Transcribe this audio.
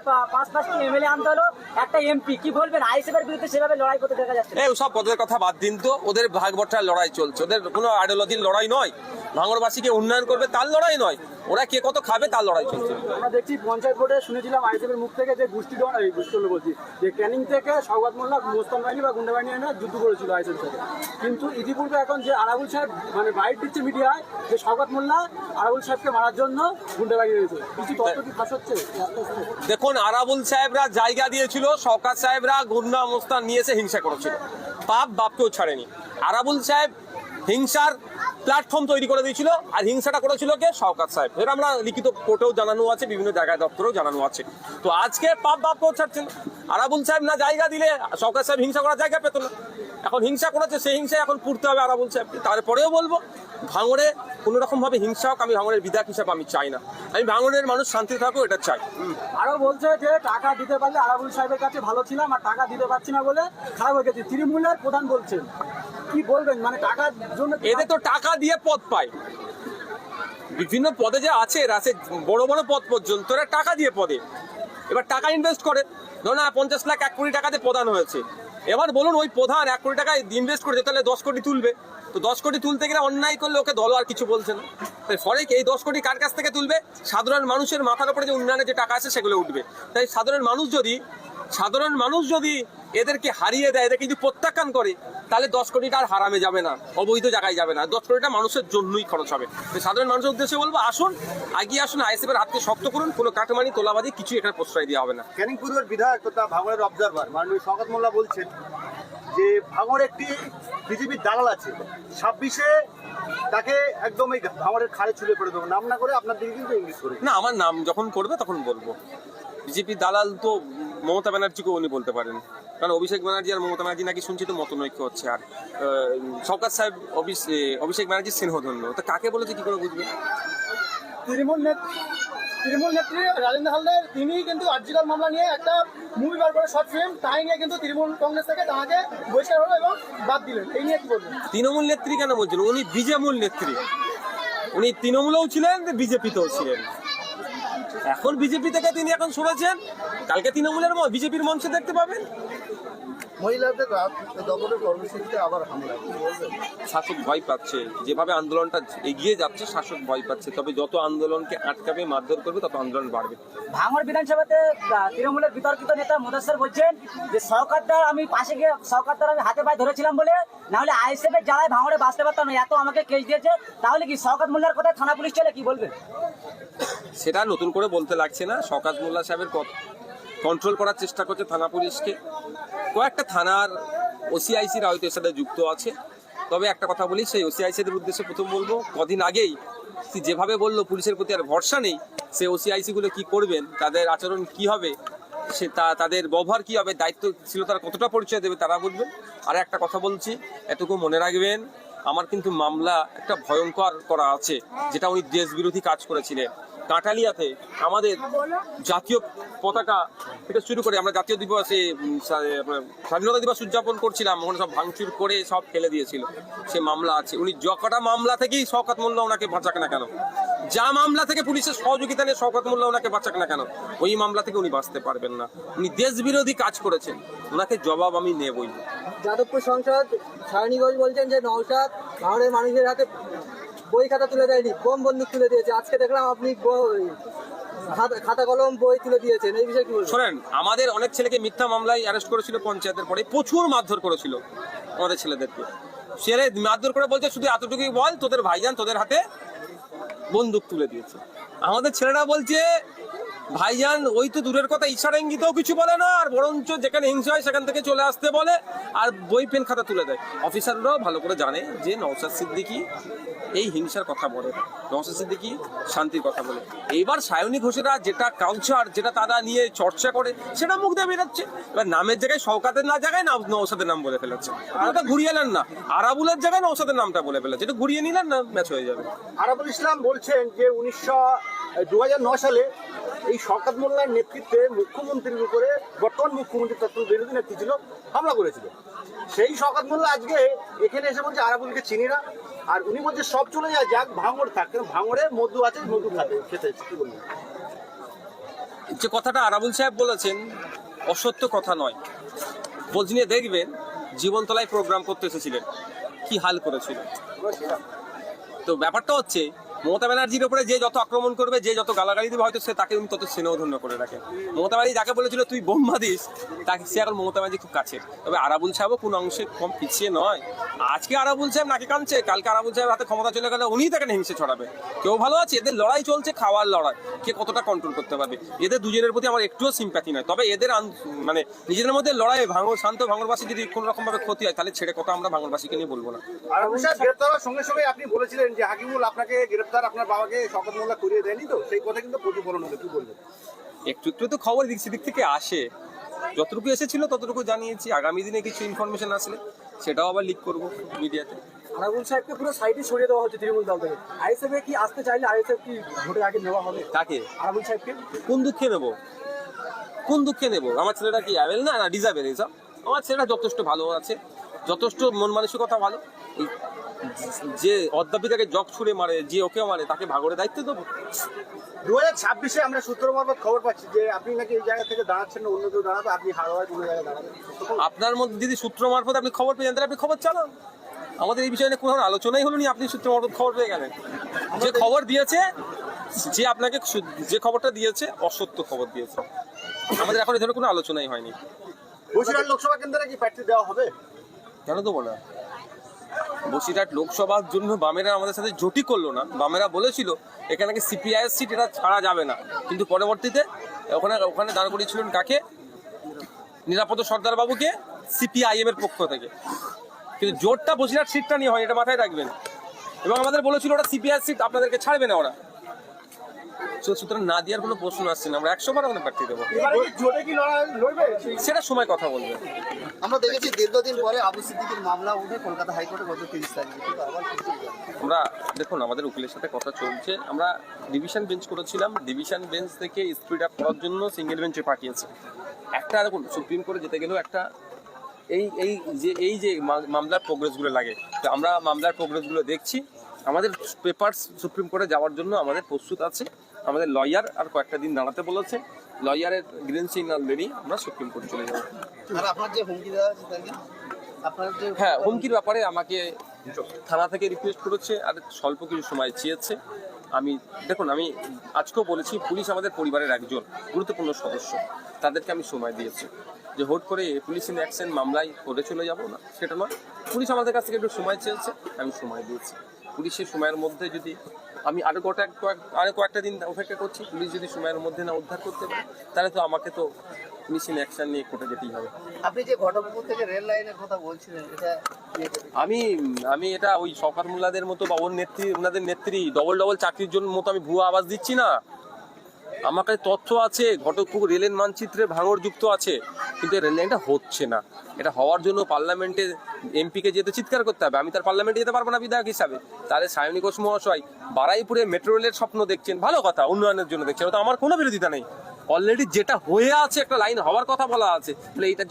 পা- পাঁচ আনতে হলো, একটা এমপি। কি আইসিএফ এর বিরুদ্ধে সেভাবে লড়াই করতে সব কথা বাদ দিন তো। ওদের ভাগ বটার লড়াই চলছে। ওদের কোনো আইডিওলজির লড়াই নয়। ভাঙরবাসীকে উন্নয়ন করবে, তার লড়াই নয়। ওরা কে কত খাবে তার লড়াই চলছে। আমরা দেখছি পঞ্চায়েত ভোটে শুনেছিলাম আইসিএফের মুখ থেকে যে গোষ্ঠী গোষ্ঠী বলছি যে ক্যানিং থেকে সৌগত মোল্লা মোস্তান বাহিনী বা গুন্ডা বাহিনী যুদ্ধ করেছিল আইসিএফ সাথে। কিন্তু ইতিপূর্বে এখন যে আরাবুল সাহেব মানে বাইট দিচ্ছে মিডিয়ায় যে সৌগত মোল্লা আরাবুল সাহেবকে মারার জন্য গুন্ডা বাহিনী রয়েছে কিছু তথ্য কি ফাঁস হচ্ছে? দেখুন আরাবুল সাহেবরা জায়গা দিয়েছিল সরকার সাহেবরা গুন্ডা মোস্তান নিয়ে এসে হিংসা করেছিল। পাপ বাপকেও ছাড়েনি। আরাবুল সাহেব হিংসার প্ল্যাটফর্ম তৈরি করে দিয়েছিল আর হিংসাটা করেছিল কে? সরকার সাহেব। এটা আমরা লিখিত কোর্টেও জানানো আছে, বিভিন্ন জায়গায় দপ্তরেও জানানো আছে। তো আজকে পাপ বাপকেও ছাড়ছেন আরাবুল সাহেব না জায়গা দিলে সরকার সাহেব হিংসা করার জায়গা পেত না। এখন হিংসা করেছে, সেই হিংসা এখন পুড়তে হবে আরাবুল সাহেবকে। তারপরেও বলব, ভাঙড়ে কোনো রকম ভাবে হিংসা হোক, আমি ভাঙড়ের বিধায়ক হিসাবে আমি চাই না। আমি ভাঙড়ের মানুষ শান্তি থাকুক, এটা চাই। আরও বলছে যে, টাকা দিতে পারলে আরাবুল সাহেবের কাছে ভালো ছিলাম আর টাকা দিতে পারছি না বলে খারাপ হয়ে গেছে। তৃণমূলের প্রধান বলছেন। কি বলবেন? মানে টাকার জন্য এদের তো টাকা দিয়ে পদ পায়। বিভিন্ন পদে যে আছে রাসে বড় বড় পদ পর্যন্ত এরা টাকা দিয়ে পদে। এবার টাকা ইনভেস্ট করে। ধরুন না পঞ্চাশ লাখ, এক কোটি টাকাতে প্রদান হয়েছে। এবার বলুন, ওই প্রধান এক কোটি টাকা ইনভেস্ট করেছে, তাহলে দশ কোটি তুলবে। তো দশ কোটি তুলতে গেলে অন্যায় করলে ওকে দল আর কিছু বলছে না। তাই ফলে এই দশ কোটি কার কাছ থেকে তুলবে? সাধারণ মানুষের মাথার উপরে যে উন্নয়নের যে টাকা আছে, সেগুলো উঠবে। তাই সাধারণ মানুষ যদি, সাধারণ মানুষ যদি এদেরকে হারিয়ে দেয় এদেরকে যদি প্রত্যাখ্যান করে তাহলে দশ কোটিটা আর হারামে যাবে না অবৈধ জায়গায় যাবে না। দশ কোটিটা মানুষের জন্যই খরচ হবে। সাধারণ মানুষের উদ্দেশ্যে বলব আসুন আগিয়ে আসুন আইএসএফ এর হাতকে শক্ত করুন কোনো কাটমানি তোলাবাদি কিছু এখানে প্রশ্রয় দেওয়া হবে না। ক্যানিং পূর্বের বিধায়ক তথা ভাঙড়ের অবজারভার মাননীয় শওকত মোল্লা বলছেন যে ভাঙড় একটি বিজেপির দালাল আছে। ছাব্বিশে তাকে একদম এই ভাঙড়ের খাড়ে ছুলে পড়ে দেবো। নাম না করে আপনার দিকে কিন্তু ইংলিশ করে না আমার নাম যখন করবে তখন বলব। বিজেপি দালাল তো মমতা ব্যানার্জিকেও উনি বলতে পারেন। কারণ অভিষেক ব্যানার্জি আর মমতা ব্যানার্জি নাকি শুনছি তো মতনৈক্য হচ্ছে। আর সরকার সাহেব অভিষেক ব্যানার্জি স্নেহধন্য। তো কাকে বলেছে কি করে বুঝবে? তৃণমূল নেত্রী তৃণমূল নেত্রী রাজেন্দ্র হালদার তিনি কিন্তু আর্জিকাল মামলা নিয়ে একটা মুভি বার করে শর্ট ফিল্ম তাই নিয়ে কিন্তু তৃণমূল কংগ্রেস থেকে তাকে বহিষ্কার হলো এবং বাদ দিলেন। এই নিয়ে কি বলবেন? তৃণমূল নেত্রী কেন বলছেন? উনি বিজেমূল নেত্রী। উনি তৃণমূলেও ছিলেন বিজেপিতেও ছিলেন। এখন বিজেপি থেকে তিনি এখন শুনেছেন কালকে তৃণমূলের বিজেপির মঞ্চে দেখতে পাবেন। মহিলাদের দখলের কর্মসূচিতে আবার হামলা শাসক ভয় পাচ্ছে। যেভাবে আন্দোলনটা এগিয়ে যাচ্ছে শাসক ভয় পাচ্ছে। তবে যত আন্দোলনকে আটকাবে মারধর করবে তত আন্দোলন বাড়বে। ভাঙড় বিধানসভাতে তৃণমূলের বিতর্কিত নেতা মুদাসের বলছেন যে সরকারদার আমি পাশে গিয়ে সরকারদার আমি হাতে পায়ে ধরেছিলাম বলে না হলে আইএসএফ এর জ্বালায় ভাঙড়ে বাঁচতে পারতাম না। এত আমাকে কেস দিয়েছে। তাহলে কি শওকত মোল্লার কথা থানা পুলিশ চলে কি বলবে সেটা নতুন করে বলতে লাগছে না। শকাত মোল্লা সাহেবের কন্ট্রোল করার চেষ্টা করছে থানা পুলিশকে। কয়েকটা থানার ওসিআইসির আয়তের সাথে যুক্ত আছে। তবে একটা কথা বলি, সেই ওসিআইসিদের উদ্দেশ্যে প্রথম বলব, কদিন আগেই যেভাবে বলল, পুলিশের প্রতি আর ভরসা নেই, সে ওসিআইসি গুলো কি করবেন, তাদের আচরণ কি হবে, সে তা, তাদের ব্যবহার কী হবে, দায়িত্বশীলতার কতটা পরিচয় দেবে, তারা বুঝবেন আর একটা কথা বলছি, এটুকু মনে রাখবেন, আমার কিন্তু মামলা একটা ভয়ঙ্কর করা আছে, যেটা উনি দেশ বিরোধী কাজ করেছিলেন। কাঁটালিয়াতে আমাদের জাতীয় পতাকা থেকে শুরু করে, আমরা জাতীয় দিবসে স্বাধীনতা দিবস উদযাপন করছিলাম, ওখানে সব ভাঙচুর করে সব ফেলে দিয়েছিল। সে মামলা আছে। উনি যকটা মামলা থেকেই শওকত মোল্লা ওনাকে বাঁচাক না কেন, যা মামলা থেকে পুলিশের সহযোগিতা নিয়ে শওকত মোল্লা ওনাকে বাঁচাক না কেন, ওই মামলা থেকে উনি বাঁচতে পারবেন না। উনি দেশ বিরোধী কাজ করেছেন, ওনাকে জবাব আমি নেবই। যাদবপুর সংসদ সায়নীগঞ্জ বলছেন যে নৌসাদ ভাঙড়ের মানুষের হাতে বই খাতা তুলে দেয়নি বোম বন্দুক তুলে দিয়েছে। আজকে দেখলাম আপনি খাতা- কলম বই তুলে দিয়েছেন, এই বিষয়ে কি শোনেন, আমাদের অনেক ছেলেকে মিথ্যা মামলায় অ্যারেস্ট করেছিল পঞ্চায়েতের পরে, প্রচুর মারধর করেছিল আমাদের ছেলেদেরকে। ছেলে মারধর করে বলছে, শুধু এতটুকুই বল, তোদের ভাইজান তোদের হাতে বন্দুক তুলে দিয়েছে। আমাদের ছেলেরা বলছে ভাইজান, ওই তো দূরের কথা ইশারা ইঙ্গিতেও কিছু বলে না, আর বরঞ্চ যেখানে হিংসা হয় সেখান থেকে চলে আসতে বলে, আর বই, পেন খাতা তুলে দেয়। অফিসাররাও ভালো করে জানে যে নওসাদ সিদ্দিকি এই হিংসার কথা বলে। নওসাদ সিদ্দিকি শান্তির কথা বলে। এইবার সায়নী ঘোষেরা যেটা কালচার যেটা তারা নিয়ে চর্চা করে, সেটা মুখ দিয়ে বেরোচ্ছে। এবার নামের জায়গায় শওকাতের না জায়গায় না নওসাদের নাম বলে ফেলেছে। আর ওটা ঘুরিয়ে নেন না। আরাবুলের জায়গায় নওসাদের নামটা বলে ফেলেছে। এটা ঘুরিয়ে নিলেন না, ম্যাচ হয়ে যাবে। আরাবুল ইসলাম বলছেন যে উনিশশো দু সালে এই শওকত মোল্লার নেতৃত্বে মুখ্যমন্ত্রীর উপরে বর্তমান মুখ্যমন্ত্রী তত্ত্ব বিরোধী নেত্রী ছিল, হামলা করেছিল। সেই শওকত মোল্লা আজকে এখানে এসে বলছে, আরাবুলকে চিনি না। আর উনি বলছে, সব চলে যায় যাক, ভাঙড় থাক। কেন? ভাঙড়ে মধু আছে, মধু খাতে খেতে কি বলবেন যে কথাটা আরাবুল সাহেব বলেছেন, অসত্য কথা নয়। খোঁজ নিয়ে দেখবেন, জীবনতলায় প্রোগ্রাম করতে এসেছিলেন। কি হাল করেছিল। তো ব্যাপারটা হচ্ছে মমতা ব্যানার্জির উপরে যে যত আক্রমণ করবে, যে যত গালাগালি দেবে, হয়তো সে তাকে উনি তত স্নেহধন্য করে রাখে। মমতা ব্যানার্জি যাকে বলেছিল, তুই বোম্বা দিস তাকে সে এখন মমতা ব্যানার্জি খুব কাছে। তবে আরাবুল সাহেবও কোন অংশে কম পিছিয়ে নয়। আজকে আরাবুল সাহেব নাকি কাঁদছে, কালকে আরাবুল সাহেব হাতে ক্ষমতা চলে গেলে উনিই তাকে হিংসে ছড়াবে। কেউ ভালো আছে? এদের লড়াই চলছে, খাওয়ার লড়াই। কে কতটা কন্ট্রোল করতে পারবে? এদের দুজনের প্রতি আমার একটুও সিম্প্যাথি নয়। তবে এদের মানে নিজেদের মধ্যে লড়াই ভাঙর শান্ত ভাঙরবাসী যদি কোনো রকম ভাবে ক্ষতি হয়, তাহলে ছেড়ে কথা আমরা ভাঙরবাসীকে নিয়ে বলব না। আর সাহেব, গ্রেপ্তার সঙ্গে সঙ্গে আপনি বলেছিলেন যে হাকিমুল আপনাকে গ্রেপ্তার আপনার বাবাকে শপথ মোল্লা করিয়ে দেয়নি তো? সেই কথা কিন্তু প্রতিফলন হবে কি বলবেন একটু একটু তো খবর দিক সেদিক থেকে আসে। যতটুকু এসেছিল ততটুকু জানিয়েছি। আগামী দিনে কিছু ইনফরমেশন আসলে সেটাও আবার লিক করব মিডিয়াতে আরাবুল সাহেবকে পুরো সাইডে সরিয়ে দেওয়া হচ্ছে তৃণমূল দল থেকে। আইএসএফ কি আসতে চাইলে আইএসএফ কি ভোটের আগে নেওয়া হবে? কাকে? আরাবুল সাহেবকে। কোন দুঃখে নেব? কোন দুঃখে নেব? আমার ছেলেটা কি অ্যাভেল না? না ডিজাবেল এইসব আমার ছেলেটা যথেষ্ট ভালো আছে। যথেষ্ট মন মানসিকতা ভালো। যে অদ্যাপিতাকে জগ ছুড়ে মারে যে ওকে মারে তাকে ভাগরে দায়িত্ব দেবো? দু হাজার ছাব্বিশে আমরা সূত্র মারফত খবর পাচ্ছি যে আপনি নাকি এই জায়গা থেকে দাঁড়াচ্ছেন না অন্য কেউ দাঁড়াবে আপনি হাওড়ায় কোনো জায়গায় দাঁড়াবেন আপনার মধ্যে যদি সূত্র মারফত আপনি খবর পেয়ে যান তাহলে আপনি খবর চালান। আমাদের এই বিষয়ে নিয়ে কোনো আলোচনাই হলো নি আপনি সূত্র মারফত খবর পেয়ে গেলেন। যে খবর দিয়েছে যে আপনাকে যে খবরটা দিয়েছে অসত্য খবর দিয়েছে। আমাদের এখন ধরনের কোনো আলোচনাই হয়নি। বসিরহাট লোকসভা কেন্দ্রে কি প্রার্থী দেওয়া হবে? কেন তো না? বসিরহাট লোকসভার জন্য বামেরা আমাদের সাথে জোটি করল না। বামেরা বলেছিল, এখানে কি সিপিআই সিট এটা ছাড়া যাবে না। কিন্তু পরবর্তীতে ওখানে ওখানে দাঁড় করিয়েছিলেন কাকে? নিরাপদ সর্দার বাবুকে সিপিআইএম এর পক্ষ থেকে। কিন্তু জোরটা বসিরহাট সিটটা নিয়ে হয় এটা মাথায় রাখবেন। এবং আমাদের বলেছিল ওরা সিপিআই সিট আপনাদেরকে ছাড়বে না ওরা। সুতরাং না দেওয়ার কোনো প্রশ্ন আসছে না আমরা একশো বার ওখানে প্রার্থী দেবো। সেটা সময় কথা বলবে। আমরা দেখেছি দীর্ঘদিন পরে আবু সিদ্দিকের মামলা উঠে কলকাতা হাইকোর্টে গত তিরিশ তারিখে। আমরা দেখুন আমাদের উকিলের সাথে কথা চলছে। আমরা ডিভিশন বেঞ্চ করেছিলাম। ডিভিশন বেঞ্চ থেকে স্পিড আপ করার জন্য সিঙ্গেল বেঞ্চে পাঠিয়েছে। একটা দেখুন সুপ্রিম কোর্টে যেতে গেলেও একটা এই এই যে এই যে মামলার প্রোগ্রেসগুলো লাগে। তো আমরা মামলার প্রোগ্রেসগুলো দেখছি। আমাদের পেপারস সুপ্রিম কোর্টে যাওয়ার জন্য আমাদের প্রস্তুত আছে। আমাদের লয়ার আর কয়েকটা দিন দাঁড়াতে বলেছে। লয়ারের গ্রিন সিগন্যাল রেডি আমরা সুপ্রিম কোর্ট চলে যাব। আর আপনার যে হুমকি দেওয়া আছে তাকে? আপনার হ্যাঁ হুমকির ব্যাপারে আমাকে থানা থেকে রিকোয়েস্ট করেছে আর স্বল্প কিছু সময় চেয়েছে। আমি দেখুন আমি আজকেও বলেছি পুলিশ আমাদের পরিবারের একজন গুরুত্বপূর্ণ সদস্য। তাদেরকে আমি সময় দিয়েছি যে হোট করে পুলিশ ইন অ্যাকশন মামলায় করে চলে যাব না সেটা নয়। পুলিশ আমাদের কাছ থেকে একটু সময় চেয়েছে আমি সময় দিয়েছি। পুলিশের সময়ের মধ্যে যদি আমি আরও কয়েক কয়েক- আরও কয়েকটা দিন অপেক্ষা করছি পুলিশ যদি সময়ের মধ্যে না উদ্ধার করতে পারে তাহলে তো আমাকে তো ইন অ্যাকশন নিয়ে কোর্টে যেতেই হবে। আপনি যে ঘটকপুর থেকে রেল লাইনের কথা বলছিলেন এটা আমি আমি এটা ওই শওকাত মোল্লাদের মতো বা ওর নেত্রী ওনাদের নেত্রী ডবল ডবল চাকরির জন্য মতো আমি ভুয়া আওয়াজ দিচ্ছি না। আমার কাছে তথ্য আছে ঘটকপুকুর রেলের মানচিত্রে ভাঙর যুক্ত আছে। কিন্তু এই হচ্ছে না। এটা হওয়ার জন্য পার্লামেন্টে এমপিকে যেতে চিৎকার করতে হবে। আমি তার পার্লামেন্টে যেতে পারব না, বিধায়ক হিসাবে। তাহলে সায়নী ঘোষ মহাশয় বারাইপুরে মেট্রো রেলের স্বপ্ন দেখছেন। ভালো কথা, উন্নয়নের জন্য দেখছেন। তো আমার কোনো বিরোধিতা নেই। অলরেডি যেটা হয়ে আছে, একটা লাইন হওয়ার কথা বলা আছে। তাহলে এইটার